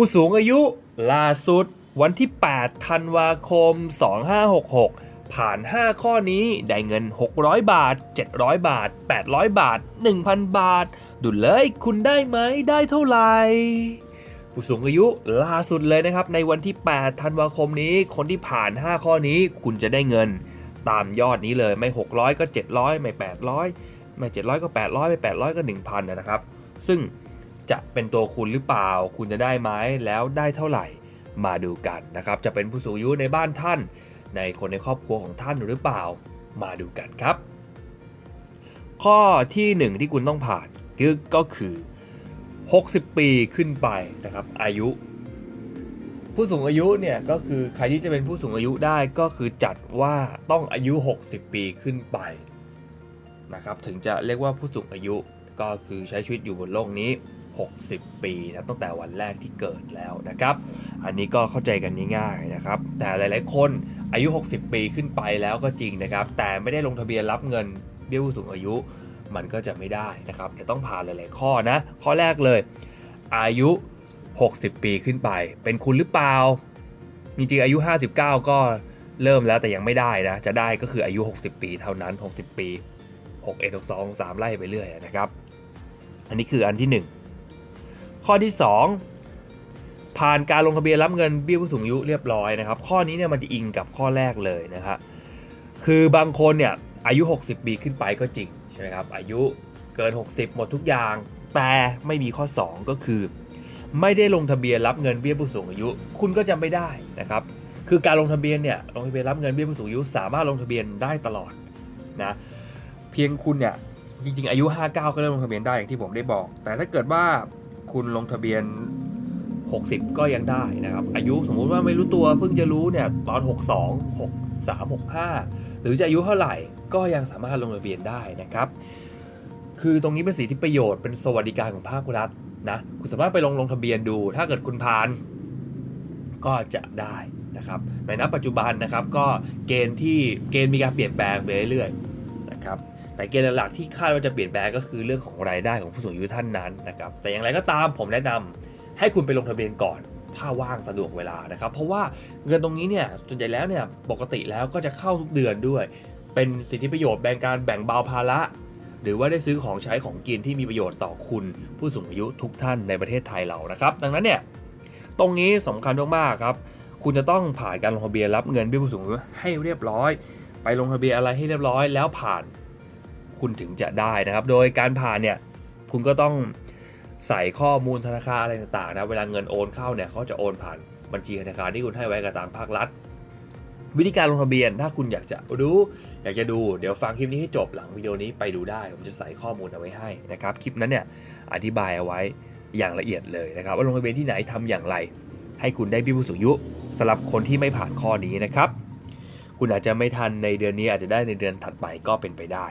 ผู้สูงอายุล่าสุด วันที่ 8 ธันวาคม 2566 ผ่าน 5 ข้อนี้ได้เงิน 600 บาท 700 บาท 800 บาท 1,000 บาท ดูเลยคุณได้ไหมได้เท่าไหร่ผู้สูงอายุล่าสุดเลยนะครับ ในวันที่ 8 ธันวาคมนี้ คนที่ผ่าน 5 ข้อนี้คุณจะได้เงิน ตามยอดนี้เลยไม่ 600 ก็ 700 ไม่ 800 ไม่ 700 ก็ 800 ไม่ 800 ก็ 1,000 นะครับ ซึ่ง จะเป็นตัวคุณหรือเปล่า คุณจะได้ไหมแล้วได้เท่าไหร่มาดูกันนะครับ จะเป็นผู้สูงอายุในบ้านท่าน ในคนในครอบครัวของท่านหรือเปล่ามาดูกันครับ ข้อที่หนึ่งที่คุณต้องผ่านก็คือ 60 ปีขึ้นไปนะครับ อายุ ผู้สูงอายุเนี่ยก็คือใครที่จะเป็นผู้สูงอายุได้ก็คือจัดว่าต้องอายุ 60 ปีขึ้นไปนะครับ ถึงจะเรียกว่าผู้สูงอายุก็คือใช้ชีวิตอยู่บนโลกนี้ 60 ปีนะตั้งแต่วันแรกที่เกิดแล้วนะครับ อันนี้ก็เข้าใจกันง่ายๆนะครับ แต่หลายๆคนอายุ 60 ปีขึ้นไปแล้วก็จริงนะครับ แต่ไม่ได้ลงทะเบียนรับเงินเบี้ยผู้สูงอายุมันก็จะไม่ได้นะครับเดี๋ยวต้องผ่านหลาย ๆ ข้อนะ ข้อแรกเลย อายุ 60 ปีขึ้นไป เป็นคุณหรือเปล่า จริงๆ อายุ 59 ก็เริ่มแล้วแต่ยังไม่ได้นะ จะได้ก็คืออายุ 60 ปีเท่านั้น 60 ปี 61 62 63ไล่ไปเรื่อยนะครับ อันนี้คืออันที่ 1 ข้อที่ 2 ผ่านการลงทะเบียนรับเงินเบี้ยผู้สูงอายุเรียบร้อยนะครับ ข้อนี้เนี่ยมันจะอิงกับข้อแรกเลยนะฮะคือบางคนเนี่ยอายุ 60 ปีขึ้นไปก็จริงใช่ไหมครับอายุเกิน 60 หมดทุกอย่าง แต่ไม่มีข้อ 2 ก็คือ ไม่ได้ลงทะเบียนรับเงินเบี้ยผู้สูงอายุ คุณก็จะไม่ได้นะครับคือการลงทะเบียนเนี่ยลงทะเบียนรับเงินเบี้ยผู้สูงอายุสามารถลงทะเบียนได้ตลอดนะเพียงคุณเนี่ยจริงๆอายุ 59 ก็เริ่มลงทะเบียนได้อย่างที่ผมได้บอก แต่ถ้าเกิดว่า คุณลงทะเบียน 60 ก็ยังได้นะครับ อายุสมมุติว่าไม่รู้ตัวเพิ่งจะรู้เนี่ยตอน 62 63 65 หรือจะอายุเท่าไหร่ก็ยังสามารถลงทะเบียนได้นะครับ คือตรงนี้เป็นสิทธิประโยชน์เป็นสวัสดิการของภาครัฐนะคุณสามารถไปลงลงทะเบียนดู ถ้าเกิดคุณผ่าน ก็จะได้นะครับในณปัจจุบันนะครับก็เกณฑ์ที่เกณฑ์มีการเปลี่ยนแปลงไปเรื่อยๆนะครับ แต่เกณฑ์หลักที่คาดว่าจะเปลี่ยนแปลงก็คือเรื่องของรายได้ของผู้สูงอายุท่านนั้นนะครับแต่อย่างไรก็ตามผมแนะนำให้คุณไปลงทะเบียนก่อนถ้าว่างสะดวกเวลานะครับ เพราะว่าเงินตรงนี้เนี่ยส่วนใหญ่แล้วเนี่ยปกติแล้วก็จะเข้าทุกเดือนด้วย เป็นสิทธิประโยชน์แบ่งการแบ่งเบาภาระ หรือว่าได้ซื้อของใช้ของกินที่มีประโยชน์ต่อคุณ ผู้สูงอายุทุกท่านในประเทศไทยเรานะครับ ดังนั้นเนี่ยตรงนี้สำคัญมากๆครับ คุณจะต้องผ่านการลงทะเบียนรับเงินเบี้ยผู้สูงอายุให้เรียบร้อย ไปลงทะเบียนอะไรให้เรียบร้อย แล้วผ่าน คุณถึงจะได้นะครับ โดยการผ่านเนี่ยคุณก็ต้องใส่ข้อมูลธนาคารอะไรต่างๆนะเวลาเงินโอนเข้าเนี่ยเขาจะโอนผ่านบัญชีธนาคารที่คุณให้ไว้กับตามภาครัฐ วิธีการลงทะเบียนถ้าคุณอยากจะรู้อยากจะดูเดี๋ยวฟังคลิปนี้ให้จบหลังวิดีโอนี้ไปดูได้ผมจะใส่ข้อมูลเอาไว้ให้นะครับคลิปนั้นเนี่ยอธิบายเอาไว้อย่างละเอียดเลยนะครับ ว่าลงทะเบียนที่ไหนทำอย่างไร ให้คุณได้เบี้ยผู้สูงอายุสำหรับคนที่ไม่ผ่านข้อนี้นะครับ คุณอาจจะไม่ทันในเดือนนี้อาจจะได้ในเดือนถัดไปก็เป็นไปได้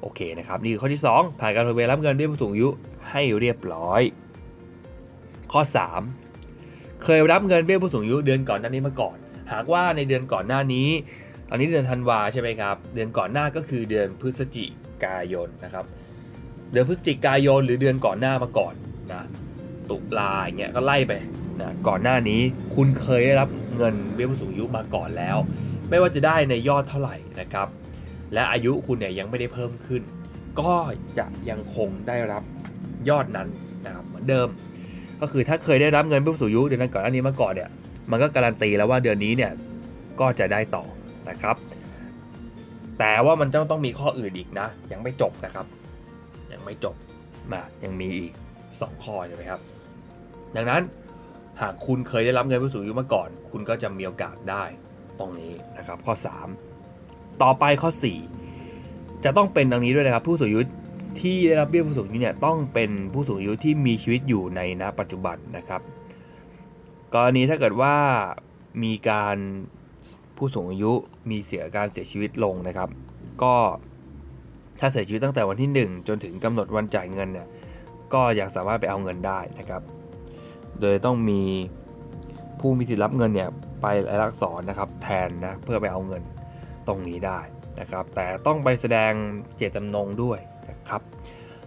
โอเคนะครับนี่คือข้อที่ 2 ผ่านการลงทะเบียนรับเงินเบี้ยผู้สูงอายุให้เรียบร้อย ข้อ 3 เคยรับเงินเบี้ยผู้สูงอายุเดือนก่อนหน้านี้มาก่อน หากว่าในเดือนก่อนหน้านี้ ตอนนี้เดือนธันวาใช่ไหมครับ เดือนก่อนหน้าก็คือเดือนพฤศจิกายนนะครับ เดือนพฤศจิกายนหรือเดือนก่อนหน้ามาก่อนนะตุลาอย่างเงี้ยก็ไล่ไปนะก่อนหน้านี้คุณเคยได้รับเงินเบี้ยผู้สูงอายุมาก่อนแล้ว ไม่ว่าจะได้ในยอดเท่าไหร่นะครับ และอายุคุณเนี่ยยังไม่ได้เพิ่มขึ้น ก็จะยังคงได้รับยอดนั้นนะครับเหมือนเดิม ก็คือถ้าเคยได้รับเงินผู้สูงอายุเดือนก่อนอันนี้มาก่อนเนี่ยมันก็การันตีแล้วว่าเดือนนี้เนี่ยก็จะได้ต่อนะครับ แต่ว่ามันต้องต้องมีข้ออื่นอีกนะ ยังไม่จบนะครับ ยังไม่จบมายังมีอีก 2 ข้อใช่ไหมครับ ดังนั้นหากคุณเคยได้รับเงินผู้สูงอายุมาก่อน คุณก็จะมีโอกาสได้ตรงนี้นะครับ ข้อ 3 ต่อไปข้อ 4 จะต้องเป็นดังนี้ด้วยนะครับ ผู้สูงอายุที่ได้รับเบี้ยผู้สูงอายุเนี่ยต้องเป็นผู้สูงอายุที่มีชีวิตอยู่ในณปัจจุบันนะครับ กรณีถ้าเกิดว่ามีการผู้สูงอายุมีเสียการเสียชีวิตลงนะครับ ก็ถ้าเสียชีวิตตั้งแต่วันที่ 1 จนถึงกำหนดวันจ่ายเงินเนี่ยก็ยังสามารถไปเอาเงินได้นะครับ โดยต้องมีผู้มีสิทธิ์รับเงินเนี่ยไปรายลักษรนะครับแทนนะเพื่อไปเอาเงิน ตรงนี้ได้นะครับ แต่ต้องไปแสดงเจตจำนงด้วยนะครับ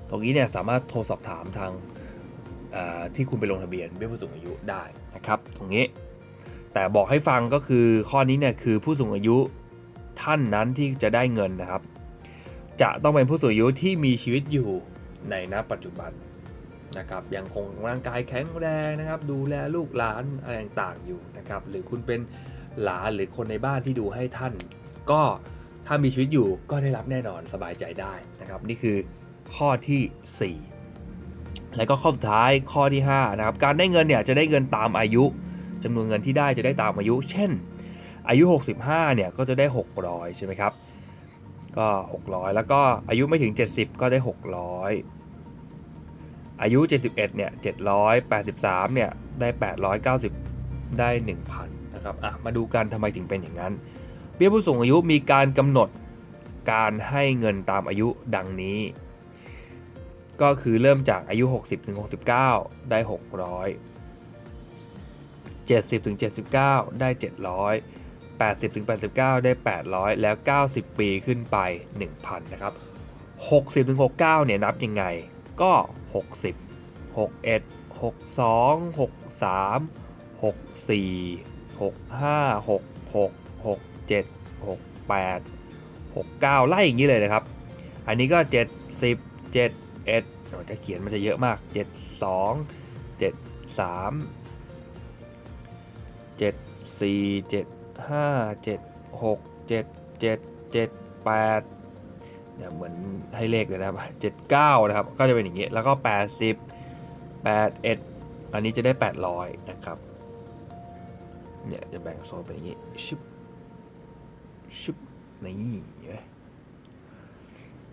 ตรงนี้เนี่ยสามารถโทรสอบถามทางที่คุณไปลงทะเบียนเบี้ยผู้สูงอายุได้นะครับ ตรงนี้ แต่บอกให้ฟังก็คือข้อนี้เนี่ยคือผู้สูงอายุท่านนั้นที่จะได้เงินนะครับ จะต้องเป็นผู้สูงอายุที่มีชีวิตอยู่ในณปัจจุบันนะครับยังคงร่างกายแข็งแรงนะครับ ดูแลลูกหลานอะไรต่างๆอยู่นะครับ หรือคุณเป็นหลานหรือคนในบ้านที่ดูให้ท่าน ก็ถ้ามีชีวิตอยู่ก็ได้รับแน่นอนสบายใจได้นะครับ นี่คือข้อทีสี่ 4 แล้วก็ข้อสุดท้ายข้อที่5นะครับการได้เงินเนี่ยจะได้เงินตามอายุจำนวนเงินที่ได้จะได้ตามอายุ เช่น อายุ 65เนี่ยก็จะได้ 600 ใช่ไหมครับก็ 600 แล้วก็อายุไม่ถึง 70 ก็ได้ 600 อายุ 71เนี่ย783เนี่ยได้ 890 ได้ 1,000นะครับอะมาดูกันทำไมถึงเป็นอย่างนั้น บี้ยผู้สูงอายุมีการกำหนดการให้เงินตามอายุดังนี้ ก็คือเริ่มจากอายุ 60ถึง69 ได้ 600 70ถึง79 ได้ 700 80ถึง89 ได้ 800 แล้ว 90 ปีขึ้นไป 1,000 นะครับ 60ถึง69 เนี่ย นับยังไง ก็ 60 61 62 63 64 65 66 7 68 69 ไล่อย่างนี้เลยนะครับ อันนี้ก็70 71เจะเขียนมันจะเยอะมาก 72 73 74 75 76 77 78เนี่ยเหมือนให้เลขเลยนะครับ 79 นะครับ ก็จะเป็นอย่างนี้ แล้วก็ 80 81 อันนี้จะได้ 800 นะครับ เนี่ยจะแบ่งโซนเป็นอย่างนี้ชุบ ชุบนี่เห็นไหม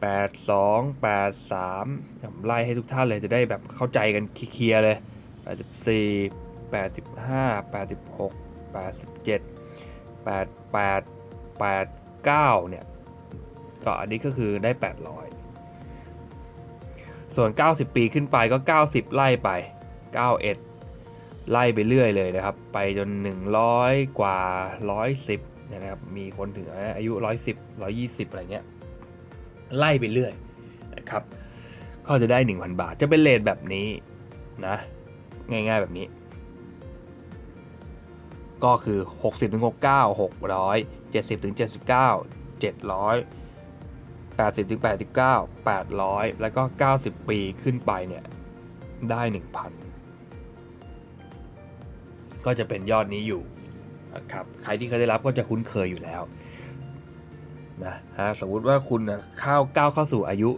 แปดสองแปดสามไล่ให้ทุกท่านเลยจะได้แบบเข้าใจกันเคลียร์เลยแปดสิบสี่แปดสิบห้าแปดสิบหกแปดสิบเจ็ดแปดแปดแปดเก้าเนี่ยก็อันนี้ก็คือได้แปดร้อยส่วน 90 ปีขึ้นไปก็ 90 ไล่ไป 91 ไล่ไปเรื่อยเลยนะครับ ไปจน 100 กว่า 110 นะครับมีคนถึงอายุ 110 120 อะไรเงี้ยไล่ไปเรื่อยนะครับก็จะได้ 1,000 บาทจะเป็นเลทแบบนี้นะง่ายๆแบบนี้ ก็คือ 60ถึง69 600 70ถึง79 700 80ถึง89 800 แล้วก็ 90 ปีขึ้นไปเนี่ยได้ 1,000 ก็จะเป็นยอดนี้อยู่ นะครับใครที่เคยได้รับก็จะคุ้นเคยอยู่แล้วนะฮะสมมุติว่าคุณเข้าก้าวเข้าสู่อายุ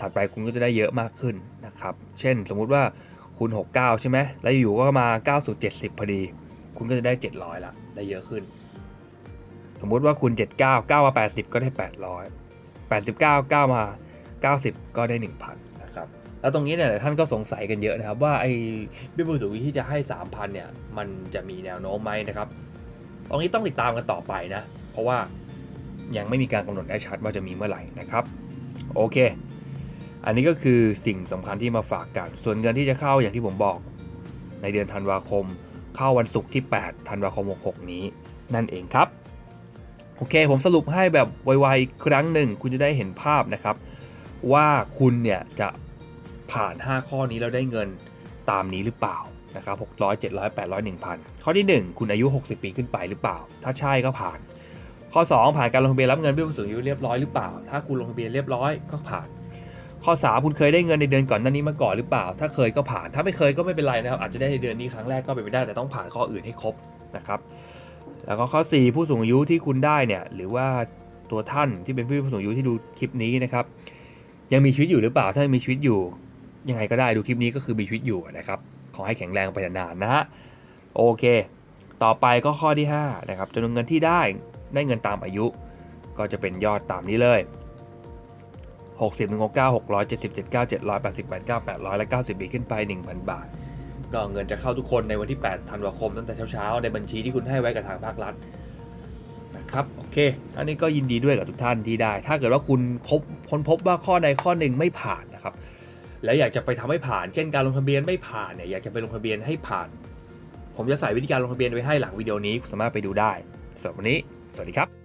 ถัดไปคุณก็จะได้เยอะมากขึ้นนะครับ เช่นสมมุติว่าคุณ 69 ใช่ไหมแล้วอยู่ก็มา9สู่70พอดี คุณก็จะได้ 700ละได้เยอะขึ้น สมมุติว่าคุณ 79 9 มา 80 ก็ได้ 800 89 9 มา 90 ก็ได้ 1,000นะครับแล้วตรงนี้เนี่ยท่านก็สงสัยกันเยอะนะครับ ว่าไอ้เบี้ยผู้สูงอายุที่จะให้ 3,000เนี่ยมันจะมีแนวโน้มไหมนะครับ ตรงนี้ต้องติดตามกันต่อไปนะ เพราะว่ายังไม่มีการกำหนดได้ชัดว่าจะมีเมื่อไหร่นะครับโอเค อันนี้ก็คือสิ่งสำคัญที่มาฝากกัน ส่วนเงินที่จะเข้าอย่างที่ผมบอก ในเดือนธันวาคม เข้าวันศุกร์ที่ 8 ธันวาคม 66 นี้นั่นเองครับ โอเค ผมสรุปให้แบบไวๆครั้งหนึ่ง คุณจะได้เห็นภาพนะครับ ว่าคุณเนี่ยจะผ่าน 5 ข้อนี้แล้วได้เงินตามนี้หรือเปล่า นะครับ600 700 800 1,000 ข้อที่ 1 คุณอายุ 60 ปีขึ้นไปหรือเปล่า ถ้าใช่ก็ผ่าน ข้อ 2 ผ่านการลงทะเบียนรับเงินเบี้ยผู้สูงอายุเรียบร้อยหรือเปล่า ถ้าคุณลงทะเบียนเรียบร้อยก็ผ่าน ข้อ 3 คุณเคยได้เงินในเดือนก่อนหน้านี้มาก่อนหรือเปล่า ถ้าเคยก็ผ่าน ถ้าไม่เคยก็ไม่เป็นไรนะครับ อาจจะได้ในเดือนนี้ครั้งแรกก็เป็นไปได้ แต่ต้องผ่านข้ออื่นให้ครบนะครับ แล้วก็ข้อ 4 ผู้สูงอายุที่คุณได้เนี่ยหรือว่าตัวท่านที่เป็นผู้สูงอายุที่ดูคลิปนี้นะครับยังมีชีวิตอยู่หรือเปล่า ถ้ามีชีวิตอยู่ยังไงก็ได้ดูคลิปนี้ก็คือมีชีวิตอยู่นะครับ ขอให้แข็งแรงไปนานๆนะฮะโอเค ต่อไปก็ข้อที่5นะครับจำนวนเงินที่ได้ได้เงินตามอายุ ก็จะเป็นยอดตามนี้เลย60 1 6 9 600 70 79 700 80 89 800 และ 90 ปีขึ้นไป 1,000 บาท ก็เงินจะเข้าทุกคนในวันที่ 8 ธันวาคมตั้งแต่เช้าๆ ในบัญชีที่คุณให้ไว้กับทางภาครัฐนะครับ โอเค อันนี้ก็ยินดีด้วยกับทุกท่านที่ได้ ถ้าเกิดว่าคุณพบค้นพบว่าข้อใดข้อหนึ่งไม่ผ่านนะครับ แล้วอยากจะไปทำให้ผ่าน เช่นการลงทะเบียนไม่ผ่านเนี่ยอยากจะไปลงทะเบียนให้ผ่าน ผมจะใส่วิธีการลงทะเบียนไว้ให้หลังวิดีโอนี้สามารถไปดูได้สำหรับวันนี้ สวัสดีครับ